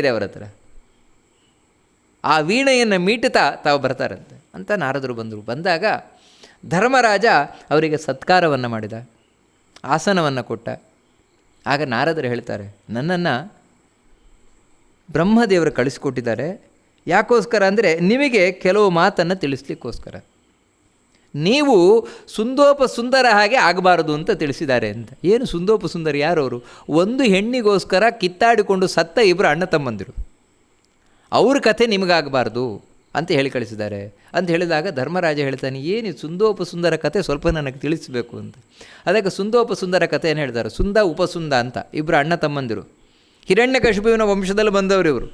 ಇದೆ ಅವರ ಹತ್ರ. ಆ ವೀಣೆಯನ್ನು ಮೀಟುತ್ತಾ ತಾವು ಬರ್ತಾರಂತೆ. ಅಂತ ನಾರದರು ಬಂದರು. ಬಂದಾಗ ಧರ್ಮರಾಜ ಅವರಿಗೆ ಸತ್ಕಾರವನ್ನು ಮಾಡಿದ, ಆಸನವನ್ನು ಕೊಟ್ಟ. ಆಗ ನಾರದರು ಹೇಳ್ತಾರೆ, ನನ್ನನ್ನು ಬ್ರಹ್ಮದೇವರು ಕಳಿಸ್ಕೊಟ್ಟಿದ್ದಾರೆ. ಯಾಕೋಸ್ಕರ ಅಂದರೆ ನಿಮಗೆ ಕೆಲವು ಮಾತನ್ನು ತಿಳಿಸ್ಲಿಕ್ಕೋಸ್ಕರ. ನೀವು ಸುಂದೋಪ ಸುಂದರ ಹಾಗೆ ಆಗಬಾರದು ಅಂತ ತಿಳಿಸಿದ್ದಾರೆ ಅಂತ. ಏನು ಸುಂದೋಪ ಸುಂದರ ಯಾರವರು? ಒಂದು ಹೆಣ್ಣಿಗೋಸ್ಕರ ಕಿತ್ತಾಡಿಕೊಂಡು ಸತ್ತ ಇಬ್ಬರು ಅಣ್ಣ ತಮ್ಮಂದಿರು. ಅವ್ರ ಕಥೆ ನಿಮಗಾಗಬಾರ್ದು ಅಂತ ಹೇಳಿ ಕಳಿಸಿದ್ದಾರೆ. ಅಂತ ಹೇಳಿದಾಗ ಧರ್ಮರಾಜ ಹೇಳ್ತಾನೆ, ಏನು ಸುಂದೋಪ ಸುಂದರ ಕಥೆ ಸ್ವಲ್ಪ ನನಗೆ ತಿಳಿಸಬೇಕು ಅಂತ. ಅದಕ್ಕೆ ಸುಂದೋಪ ಸುಂದರ ಕಥೆ ಏನು ಹೇಳ್ತಾರೆ, ಸುಂದ ಉಪಸುಂದ ಅಂತ ಇಬ್ಬರು ಅಣ್ಣ ತಮ್ಮಂದಿರು. ಹಿರಣ್ಯ ಕಶುಬುವಿನ ವಂಶದಲ್ಲಿ ಬಂದವರು ಇವರು.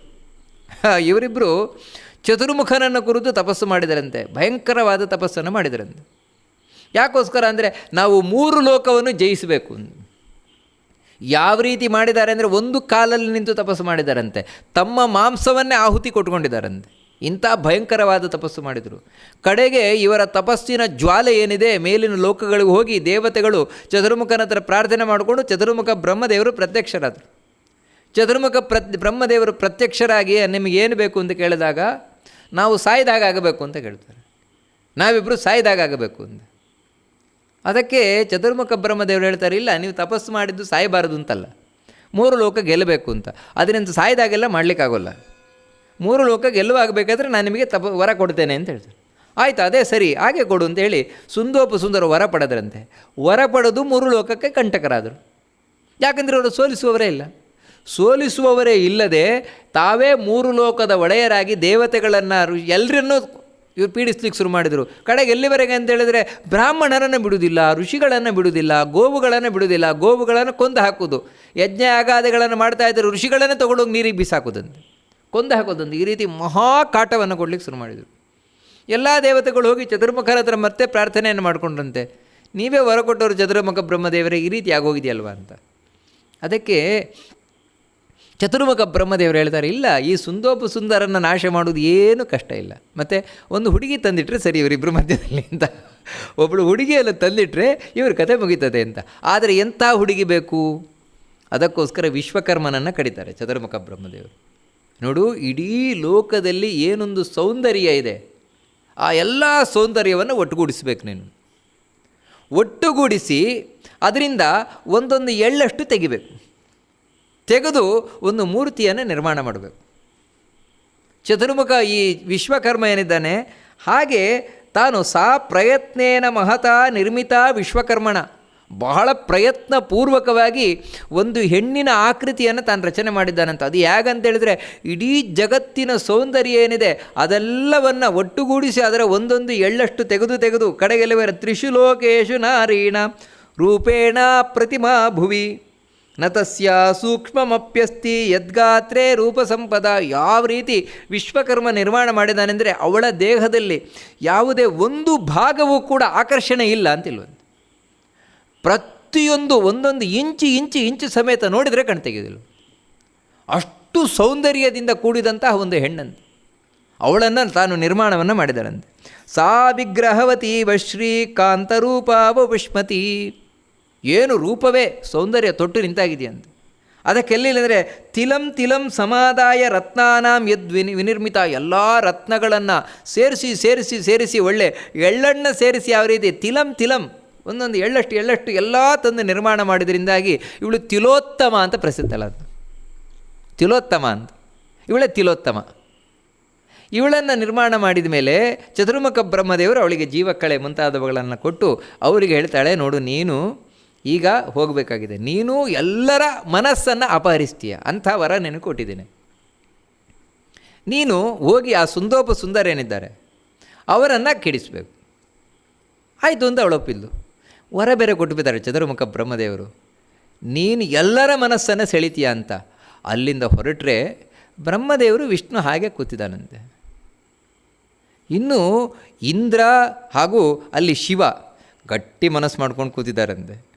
ಇವರಿಬ್ಬರು ಚತುರ್ಮುಖನನ್ನು ಕುರಿತು ತಪಸ್ಸು ಮಾಡಿದರಂತೆ, ಭಯಂಕರವಾದ ತಪಸ್ಸನ್ನು ಮಾಡಿದರಂತೆ. ಯಾಕೋಸ್ಕರ ಅಂದರೆ ನಾವು ಮೂರು ಲೋಕವನ್ನು ಜಯಿಸಬೇಕು ಯಾವ ರೀತಿ ಮಾಡಿದ್ದಾರೆ ಅಂದರೆ ಒಂದು ಕಾಲಲ್ಲಿ ನಿಂತು ತಪಸ್ಸು ಮಾಡಿದಾರಂತೆ, ತಮ್ಮ ಮಾಂಸವನ್ನೇ ಆಹುತಿ ಕೊಟ್ಕೊಂಡಿದ್ದಾರಂತೆ ಇಂಥ ಭಯಂಕರವಾದ ತಪಸ್ಸು ಮಾಡಿದರು. ಕಡೆಗೆ ಇವರ ತಪಸ್ಸಿನ ಜ್ವಾಲೆ ಏನಿದೆ, ಮೇಲಿನ ಲೋಕಗಳಿಗೆ ಹೋಗಿ ದೇವತೆಗಳು ಚತುರ್ಮುಖನ ಹತ್ರ ಪ್ರಾರ್ಥನೆ ಮಾಡಿಕೊಂಡು ಚತುರ್ಮುಖ ಬ್ರಹ್ಮದೇವರು ಪ್ರತ್ಯಕ್ಷರಾದರು. ಚತುರ್ಮುಖ ಪ್ರತ್ ಬ್ರಹ್ಮದೇವರು ಪ್ರತ್ಯಕ್ಷರಾಗಿ ನಿಮಗೇನು ಬೇಕು ಅಂತ ಕೇಳಿದಾಗ ನಾವು ಸಾಯ್ದಾಗ ಆಗಬೇಕು ಅಂತ ಕೇಳ್ತಾರೆ. ನಾವಿಬ್ಬರು ಸಾಯ್ದಾಗ ಆಗಬೇಕು ಅಂತ ಅದಕ್ಕೆ ಚತುರ್ಮುಖ ಬ್ರಹ್ಮದೇವರು ಹೇಳ್ತಾರೆ, ಇಲ್ಲ, ನೀವು ತಪಸ್ಸು ಮಾಡಿದ್ದು ಸಾಯಬಾರದು ಅಂತಲ್ಲ. ಮೂರು ಲೋಕ ಗೆಲ್ಲಬೇಕು ಅಂತ. ಅದರಿಂದ ಸಾಯ್ದಾಗೆಲ್ಲ ಮಾಡಲಿಕ್ಕಾಗೋಲ್ಲ. ಮೂರು ಲೋಕ ಗೆಲ್ಲುವಾಗಬೇಕಾದ್ರೆ ನಾನು ನಿಮಗೆ ತಪ, ವರ ಕೊಡ್ತೇನೆ ಅಂತ ಹೇಳ್ತಾರೆ. ಆಯಿತು, ಅದೇ ಸರಿ, ಹಾಗೆ ಕೊಡು ಅಂತ ಹೇಳಿ ಸುಂದೋಪ ಸುಂದರ ವರ ಪಡೆದ್ರಂತೆ. ವರ ಪಡೆದು ಮೂರು ಲೋಕಕ್ಕೆ ಕಂಟಕರಾದರು. ಯಾಕಂದರೆ ಅವರು ಸೋಲಿಸುವವರೇ ಇಲ್ಲ. ಸೋಲಿಸುವವರೇ ಇಲ್ಲದೆ ತಾವೇ ಮೂರು ಲೋಕದ ಒಡೆಯರಾಗಿ ದೇವತೆಗಳನ್ನು ಎಲ್ಲರನ್ನೂ ಇವರು ಪೀಡಿಸ್ಲಿಕ್ಕೆ ಶುರು ಮಾಡಿದರು. ಕಡೆಗೆ ಎಲ್ಲಿವರೆಗೆ ಅಂತ ಹೇಳಿದರೆ ಬ್ರಾಹ್ಮಣರನ್ನು ಬಿಡುವುದಿಲ್ಲ, ಋಷಿಗಳನ್ನು ಬಿಡುವುದಿಲ್ಲ, ಗೋವುಗಳನ್ನು ಬಿಡುವುದಿಲ್ಲ, ಗೋವುಗಳನ್ನು ಕೊಂದು ಹಾಕೋದು ಯಜ್ಞ ಆಗಾದಗಳನ್ನು ಮಾಡ್ತಾ ಇದ್ದರು ಋಷಿಗಳನ್ನು ತೊಗೊಂಡೋಗಿ ನೀರಿಗೆ ಬಿಸಾಕೋದಂತೆ ಕೊಂದು ಹಾಕೋದಂತೆ ಈ ರೀತಿ ಮಹಾ ಕಾಟವನ್ನು ಕೊಡ್ಲಿಕ್ಕೆ ಶುರು ಮಾಡಿದರು. ಎಲ್ಲ ದೇವತೆಗಳು ಹೋಗಿ ಚತುರ್ಮುಖರ ಹತ್ರ ಮತ್ತೆ ಪ್ರಾರ್ಥನೆಯನ್ನು ಮಾಡಿಕೊಂಡ್ರಂತೆ. ನೀವೇ ಹೊರಕೊಟ್ಟವರು ಚತುರ್ಮುಖ ಬ್ರಹ್ಮದೇವರೇ, ಈ ರೀತಿ ಆಗೋಗಿದೆಯಲ್ವಾ ಅಂತ. ಅದಕ್ಕೆ ಚತುರ್ಮುಖ ಬ್ರಹ್ಮದೇವರು ಹೇಳ್ತಾರೆ, ಇಲ್ಲ, ಈ ಸುಂದೋಪ ಸುಂದರನ್ನು ನಾಶ ಮಾಡೋದು ಏನೂ ಕಷ್ಟ ಇಲ್ಲ. ಮತ್ತು ಒಂದು ಹುಡುಗಿ ತಂದಿಟ್ಟರೆ ಸರಿ ಇವರಿಬ್ಬರು ಮಧ್ಯದಲ್ಲಿ ಅಂತ. ಒಬ್ಬಳು ಹುಡುಗಿಯಲ್ಲಿ ತಂದಿಟ್ರೆ ಇವ್ರ ಕತೆ ಮುಗೀತದೆ ಅಂತ. ಆದರೆ ಎಂಥ ಹುಡುಗಿ ಬೇಕು? ಅದಕ್ಕೋಸ್ಕರ ವಿಶ್ವಕರ್ಮನನ್ನು ಕಡಿತಾರೆ ಚತುರ್ಮುಖ ಬ್ರಹ್ಮದೇವರು. ನೋಡು, ಇಡೀ ಲೋಕದಲ್ಲಿ ಏನೊಂದು ಸೌಂದರ್ಯ ಇದೆ. ಆ ಎಲ್ಲ ಸೌಂದರ್ಯವನ್ನು ಒಟ್ಟುಗೂಡಿಸ್ಬೇಕು ನೀನು. ಒಟ್ಟುಗೂಡಿಸಿ, ಅದರಿಂದ ಒಂದೊಂದು ಎಳ್ಳಷ್ಟು ತೆಗಿಬೇಕು. ತೆಗೆದು ಒಂದು ಮೂರ್ತಿಯನ್ನು ನಿರ್ಮಾಣ ಮಾಡಬೇಕು. ಚತುರ್ಮುಖ ಈ ವಿಶ್ವಕರ್ಮ ಏನಿದ್ದಾನೆ, ಹಾಗೆ ತಾನು ಸಾ ಪ್ರಯತ್ನೇನ ಮಹತಾ ನಿರ್ಮಿತ ವಿಶ್ವಕರ್ಮಣ. ಬಹಳ ಪ್ರಯತ್ನಪೂರ್ವಕವಾಗಿ ಒಂದು ಹೆಣ್ಣಿನ ಆಕೃತಿಯನ್ನು ತಾನು ರಚನೆ ಮಾಡಿದ್ದಾನಂತ. ಅದು ಹೇಗಂತೇಳಿದರೆ ಇಡೀ ಜಗತ್ತಿನ ಸೌಂದರ್ಯ ಏನಿದೆ, ಅದೆಲ್ಲವನ್ನು ಒಟ್ಟುಗೂಡಿಸಿ ಅದರ ಒಂದೊಂದು ಎಳ್ಳಷ್ಟು ತೆಗೆದು ತೆಗೆದು ಕಡೆಗೆಲ್ಲವರ ತ್ರಿಶುಲೋಕೇಶು ನಾರೀಣ, ರೂಪೇಣ ಪ್ರತಿಮಾ ಭುವಿ. ನ ತಸ್ಯ ಸೂಕ್ಷ್ಮಮಪ್ಯಸ್ತಿ ಯದ್ಗಾತ್ರೇ ರೂಪಸಂಪದ. ಯಾವ ರೀತಿ ವಿಶ್ವಕರ್ಮ ನಿರ್ಮಾಣ ಮಾಡಿದಾನೆಂದರೆ ಅವಳ ದೇಹದಲ್ಲಿ ಯಾವುದೇ ಒಂದು ಭಾಗವೂ ಕೂಡ ಆಕರ್ಷಣೆ ಇಲ್ಲ ಅಂತಿಲ್ವಂತೆ. ಪ್ರತಿಯೊಂದು ಒಂದೊಂದು ಇಂಚು ಇಂಚು ಇಂಚು ಸಮೇತ ನೋಡಿದರೆ ಕಣ್ತೆಗೆದಿಲ್ಲ ಅಷ್ಟು ಸೌಂದರ್ಯದಿಂದ ಕೂಡಿದಂತಹ ಒಂದು ಹೆಣ್ಣಂತೆ. ಅವಳನ್ನು ತಾನು ನಿರ್ಮಾಣವನ್ನು ಮಾಡಿದಳಂತೆ. ಸಾ ವಿಗ್ರಹವತಿ ವಶ್ರೀ ಕಾಂತರೂಪಾವ ಪುಷ್ಮತಿ ಏನು ರೂಪವೇ ಸೌಂದರ್ಯ ತೊಟ್ಟು ನಿಂತಾಗಿದೆಯಂತೆ. ಅದಕ್ಕೆಲ್ಲಿಲ್ಲಂದರೆ ತಿಲಂ ತಿಲಂ ಸಮಾದಾಯ ರತ್ನಾನಾಂ ಯದ್ ವಿನಿ ವಿನಿರ್ಮಿತ ಎಲ್ಲ ರತ್ನಗಳನ್ನು ಸೇರಿಸಿ ಸೇರಿಸಿ ಸೇರಿಸಿ ಒಳ್ಳೆ ಎಳ್ಳಣ್ಣ ಸೇರಿಸಿ ಯಾವ ರೀತಿ, ತಿಲಂ ತಿಲಂ ಒಂದೊಂದು ಎಳ್ಳಷ್ಟು ಎಳ್ಳಷ್ಟು ಎಲ್ಲ ತಂದು ನಿರ್ಮಾಣ ಮಾಡಿದ್ರಿಂದಾಗಿ ಇವಳು ತಿಲೋತ್ತಮ ಅಂತ ಪ್ರಸಿದ್ಧಲ್ಲ ಅದು ತಿಲೋತ್ತಮ ಅಂತ. ಇವಳೇ ತಿಲೋತ್ತಮ. ಇವಳನ್ನು ನಿರ್ಮಾಣ ಮಾಡಿದ ಮೇಲೆ ಚತುರ್ಮುಖ ಬ್ರಹ್ಮದೇವರು ಅವಳಿಗೆ ಜೀವಕಳೆ ಮುಂತಾದವುಗಳನ್ನು ಕೊಟ್ಟು ಅವರಿಗೆ ಹೇಳ್ತಾಳೆ, ನೋಡು ನೀನು ಈಗ ಹೋಗಬೇಕಾಗಿದೆ. ನೀನು ಎಲ್ಲರ ಮನಸ್ಸನ್ನು ಅಪಹರಿಸ್ತೀಯ. ಅಂಥ ವರ ನೆನಪು ಕೊಟ್ಟಿದ್ದೀನಿ. ನೀನು ಹೋಗಿ ಆ ಸುಂದೋಪ ಸುಂದರ ಏನಿದ್ದಾರೆ, ಅವರನ್ನು ಕೆಡಿಸಬೇಕು. ಆಯಿತು ಅಂತ ಅವಳು ಒಪ್ಪಿದ್ಲು. ವರ ಬೇರೆ ಕೊಟ್ಟುಬಿದ್ದಾರೆ ಚದುರ್ಮುಖ ಬ್ರಹ್ಮದೇವರು. ನೀನು ಎಲ್ಲರ ಮನಸ್ಸನ್ನು ಸೆಳಿತೀಯ ಅಂತ. ಅಲ್ಲಿಂದ ಹೊರಟ್ರೆ ಬ್ರಹ್ಮದೇವರು ವಿಷ್ಣು ಹಾಗೆ ಕೂತಿದ್ದಾನಂತೆ. ಇನ್ನು ಇಂದ್ರ ಹಾಗೂ ಅಲ್ಲಿ ಶಿವ ಗಟ್ಟಿ ಮನಸ್ಸು ಮಾಡ್ಕೊಂಡು ಕೂತಿದ್ದಾರಂತೆ.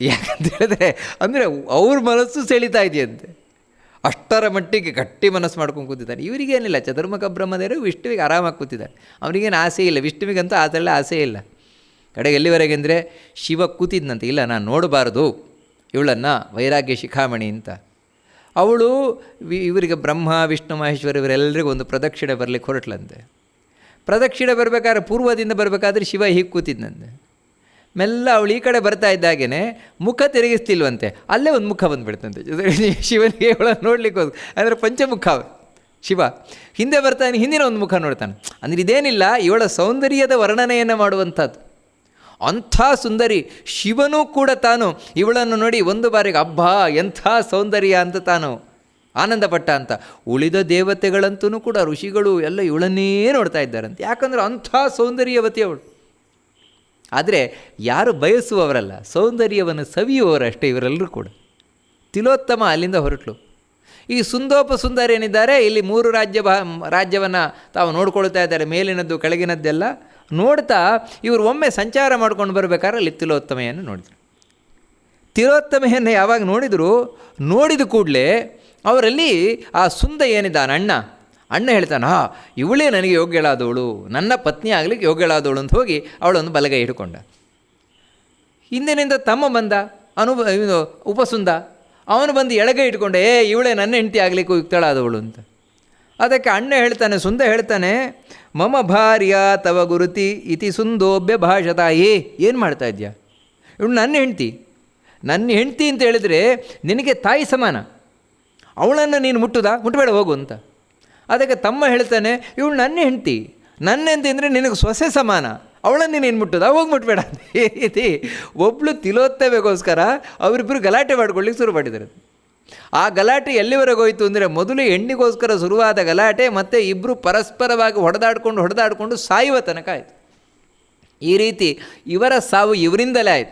ಯಾಕಂತ ಹೇಳಿದ್ರೆ ಅಂದರೆ ಅವ್ರ ಮನಸ್ಸು ಸೆಳಿತಾ ಇದೆಯಂತೆ. ಅಷ್ಟರ ಮಟ್ಟಿಗೆ ಗಟ್ಟಿ ಮನಸ್ಸು ಮಾಡ್ಕೊಂಡು ಕೂತಿದ್ದಾರೆ. ಇವರಿಗೇನಿಲ್ಲ ಚತುರ್ಮುಖ ಬ್ರಹ್ಮದೇವರು ವಿಷ್ಣುವಿಗೆ ಆರಾಮಾಗಿ ಕೂತಿದ್ದಾರೆ. ಅವನಿಗೇನು ಆಸೆ ಇಲ್ಲ. ವಿಷ್ಣುವಿಗಂತೂ ಅದೆಲ್ಲ ಆಸೆ ಇಲ್ಲ. ಕಡೆಗೆ ಎಲ್ಲಿವರೆಗೆ ಅಂದರೆ, ಶಿವ ಕೂತಿದ್ನಂತೆ. ಇಲ್ಲ, ನಾನು ನೋಡಬಾರ್ದು, ಇವಳನ್ನು ವೈರಾಗ್ಯ ಶಿಖಾಮಣಿ ಅಂತ. ಅವಳು ಇವರಿಗೆ ಬ್ರಹ್ಮ, ವಿಷ್ಣು, ಮಹೇಶ್ವರ ಇವರೆಲ್ಲರಿಗೂ ಒಂದು ಪ್ರದಕ್ಷಿಣೆ ಬರಲಿಕ್ಕೆ ಹೊರಟ್ಲಂತೆ. ಪ್ರದಕ್ಷಿಣೆ ಬರಬೇಕಾದ್ರೆ, ಪೂರ್ವದಿಂದ ಬರಬೇಕಾದ್ರೆ ಶಿವ ಹೀಗೆ ಕೂತಿದ್ನಂತೆ. ಮೆಲ್ಲ ಅವಳು ಈ ಕಡೆ ಬರ್ತಾ ಇದ್ದಾಗೇನೆ ಮುಖ ತಿರುಗಿಸ್ತಿಲ್ವಂತೆ, ಅಲ್ಲೇ ಒಂದು ಮುಖ ಬಂದುಬಿಡ್ತಂತೆ. ಶಿವನಿಗೆ ಇವಳ ನೋಡ್ಲಿಕ್ಕೆ ಹೋದ್ ಅಂದರೆ ಪಂಚಮುಖ. ಶಿವ. ಹಿಂದೆ ಬರ್ತಾನೆ, ಹಿಂದಿನ ಒಂದು ಮುಖ ನೋಡ್ತಾನೆ. ಅಂದರೆ ಇದೇನಿಲ್ಲ, ಇವಳ ಸೌಂದರ್ಯದ ವರ್ಣನೆಯನ್ನು ಮಾಡುವಂಥದ್ದು. ಅಂಥ ಸುಂದರಿ, ಶಿವನೂ ಕೂಡ ತಾನು ಇವಳನ್ನು ನೋಡಿ ಒಂದು ಬಾರಿಗೆ, ಅಬ್ಬಾ, ಎಂಥ ಸೌಂದರ್ಯ ಅಂತ ತಾನು, ಆನಂದಪಟ್ಟ ಅಂತ. ಉಳಿದ ದೇವತೆಗಳಂತೂ ಕೂಡ, ಋಷಿಗಳು ಎಲ್ಲ ಇವಳನ್ನೇ ನೋಡ್ತಾ ಇದ್ದಾರಂತೆ. ಯಾಕಂದ್ರೆ ಅಂಥ ಸೌಂದರ್ಯವತಿ ಅವಳು. ಆದರೆ ಯಾರು ಬಯಸುವವರಲ್ಲ, ಸೌಂದರ್ಯವನ್ನು ಸವಿಯುವವರಷ್ಟೇ ಇವರೆಲ್ಲರೂ ಕೂಡ. ತಿಲೋತ್ತಮ ಅಲ್ಲಿಂದ ಹೊರಟಳು ಈ ಸುಂದೋಪ ಸುಂದರ ಏನಿದ್ದಾರೆ, ಇಲ್ಲಿ ಮೂರು ರಾಜ್ಯ ಭಾ ರಾಜ್ಯವನ್ನು ತಾವು ನೋಡ್ಕೊಳ್ತಾ ಇದ್ದಾರೆ, ಮೇಲಿನದ್ದು ಕೆಳಗಿನದ್ದೆಲ್ಲ. ನೋಡ್ತಾ ಇವರು ಒಮ್ಮೆ ಸಂಚಾರ ಮಾಡ್ಕೊಂಡು ಬರಬೇಕಾದ್ರೆ ಅಲ್ಲಿ ತಿಲೋತ್ತಮೆಯನ್ನು ನೋಡಿದರು. ತಿಲೋತ್ತಮೆಯನ್ನು ಯಾವಾಗ ನೋಡಿದರೂ, ನೋಡಿದ ಕೂಡಲೇ ಅವರಲ್ಲಿ ಆ ಸುಂದ ಏನಿದ್ದಾನೆ ಅಣ್ಣ? ಅಣ್ಣ ಹೇಳ್ತಾನೆ, ಹಾ, ಇವಳೇ ನನಗೆ ಯೋಗ್ಯಳಾದವಳು, ನನ್ನ ಪತ್ನಿ ಆಗಲಿಕ್ಕೆ ಯೋಗ್ಯಳಾದವಳು ಅಂತ ಹೋಗಿ ಅವಳೊಂದು ಬಲಗೈ ಹಿಡ್ಕೊಂಡ. ಹಿಂದಿನಿಂದ ತಮ್ಮ ಬಂದ, ಅನು ಉಪಸುಂದ, ಅವನು ಬಂದು ಎಳಗೈ ಇಟ್ಕೊಂಡ ಏ, ಇವಳೇ ನನ್ನ ಹೆಂಡತಿ ಆಗಲಿಕ್ಕೆ ಯುಕ್ತಳಾದವಳು ಅಂತ. ಅದಕ್ಕೆ ಅಣ್ಣ ಹೇಳ್ತಾನೆ, ಸುಂದ ಹೇಳ್ತಾನೆ, ಮಮ ಭಾರ್ಯ ತವ ಗುರುತಿ ಇತಿ ಸುಂದೋಬ್ಯ ಭಾಷತ, ಏ, ಏನು ಮಾಡ್ತಾ ಇದೆಯಾ? ಇವಳು ನನ್ನ ಹೆಂಡ್ತಿ. ನನ್ನ ಹೆಂಡ್ತಿ ಅಂತ ಹೇಳಿದರೆ ನಿನಗೆ ತಾಯಿ ಸಮಾನ. ಅವಳನ್ನು ನೀನು ಮುಟ್ಟುದಾ? ಮುಟ್ಟಬೇಡ ಹೋಗು ಅಂತ. ಅದಕ್ಕೆ ತಮ್ಮ ಹೇಳ್ತಾನೆ, ಇವಳು ನನ್ನ ಹೆಂಡ್ತಿ. ನನ್ನ ಹೆಂಡತಿ ಅಂದರೆ ನಿನಗೆ ಸೊಸೆ ಸಮಾನ. ಅವಳನ್ನು ನೀನು ಮುಟ್ಟದ? ಹೋಗಿ ಮುಟ್ಬೇಡ. ಈ ರೀತಿ ಒಬ್ಳು ತಿಲೋತ್ತವೆಗೋಸ್ಕರ ಅವರಿಬ್ಬರು ಗಲಾಟೆ ಮಾಡ್ಕೊಳ್ಳಿಕ್ಕೆ ಶುರು ಮಾಡಿದ್ದಾರೆ. ಆ ಗಲಾಟೆ ಎಲ್ಲಿವರೆಗೆ ಹೋಯಿತು ಅಂದರೆ ಮೊದಲು ಹೆಣ್ಣಿಗೋಸ್ಕರ ಶುರುವಾದ ಗಲಾಟೆ ಮತ್ತು ಇಬ್ಬರು ಪರಸ್ಪರವಾಗಿ ಹೊಡೆದಾಡ್ಕೊಂಡು ಹೊಡೆದಾಡಿಕೊಂಡು ಸಾಯುವ ತನಕ ಆಯಿತು. ಈ ರೀತಿ ಇವರ ಸಾವು ಇವರಿಂದಲೇ ಆಯಿತು.